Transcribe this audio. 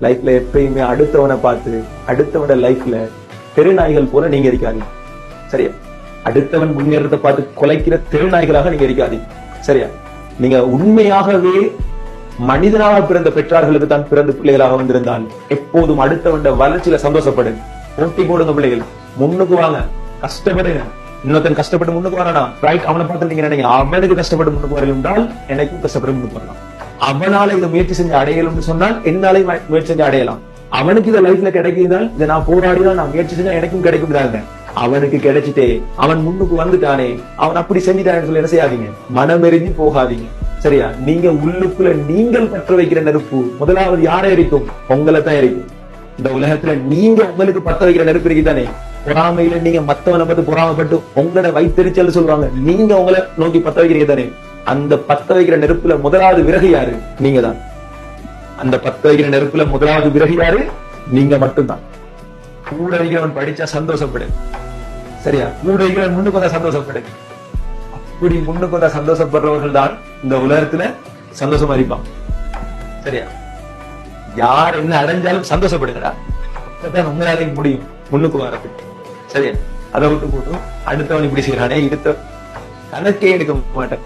லைஃப்ல எப்பயுமே அடுத்தவனை பார்த்து அடுத்தவனோட லைஃப்ல தெருநாய்கள் போல நீங்க இருக்காதீங்க. சரியா? அடுத்தவன் முன்னேறத பார்த்து குலைக்கிற தெருநாய்களாக நீங்க இருக்காதீங்க. சரியா? நீங்க உண்மையாகவே மனிதனாக பிறந்த பெற்றார்களுக்கு தான் பிறந்த பிள்ளைகளாக வந்திருந்தால் எப்போதும் அடுத்தவன் வளர்ச்சியில சந்தோஷப்படுங்க. போட்டி போடுங்க பிள்ளைகள். முன்னுக்கு வாங்க. கஷ்டப்படுங்க. இன்னொருத்தன் கஷ்டப்பட்டு முன்னுக்கு வரானா? ரைட் அவனை பார்த்து நீங்க நினைங்க அவனுக்கு கஷ்டப்பட்டு முன்னுக்கு வரல என்றால் எனக்கும் கஷ்டப்பட்டு முன்னுக்கு வரலாம். அவனால இதை முயற்சி செஞ்சு அடையலும்னு சொன்னால் என்னாலே முயற்சி செஞ்சு அடையலாம். அவனுக்கு இதை லைஃப்ல கிடைக்குதுதான் இதை நான் போராடினால் நான் முயற்சி செஞ்சா எனக்கும் கிடைக்கும் தாங்க அவனுக்கு கிடைச்சிட்டே அவன் முன்னுக்கு வந்துட்டானே அவன் அப்படி செஞ்சுட்டான்னு சொல்லி என்ன செய்யாதீங்க? மனமெறிஞ்சு போகாதீங்க. சரியா? நீங்க உள்ளுக்குள்ள நீங்கள் பற்ற வைக்கிற நெருப்பு முதலாவது யாரை எரிக்கும்? உங்களை தான் எரிக்கும். இந்த உலகத்துல நீங்க உங்களுக்கு பத்த வைக்கிற நெருப்பு இருக்குதானே பொறாமையில நீங்க மத்தவனை பார்த்து பொறாமப்பட்டு உங்களோட வைத்தறிச்சல் சொல்லுவாங்க. நீங்க உங்களை நோக்கி பத்த வைக்கிறீங்க தானே. அந்த பத்த வைக்கிற நெருப்புல முதலாவது விறகு யாரு? நீங்க தான் அந்த பத்த வைக்கிற நெருப்புல முதலாவது விறகு யாரு? நீங்க மட்டும்தான். கூட வைக்கிறவன் படிச்சா சந்தோஷப்படு. சரியா? கூட வைக்கிறவன் முன்னுக்கு வந்தா சந்தோஷப்படு. அப்படி முன்னுக்கு வந்தா சந்தோஷப்படுறவர்கள் தான் இந்த உலகத்துல சந்தோஷமா இருப்பான். சரியா? யார் என்ன அடைஞ்சாலும் சந்தோஷப்படுங்கடா அப்பதான் உங்களால முடியும். முன்னுக்கு வரது சரியா? அதை விட்டு போட்டும் அடுத்தவன் இப்படி செய்யறானே இருத்த கணக்கே எடுக்க மாட்டேன்.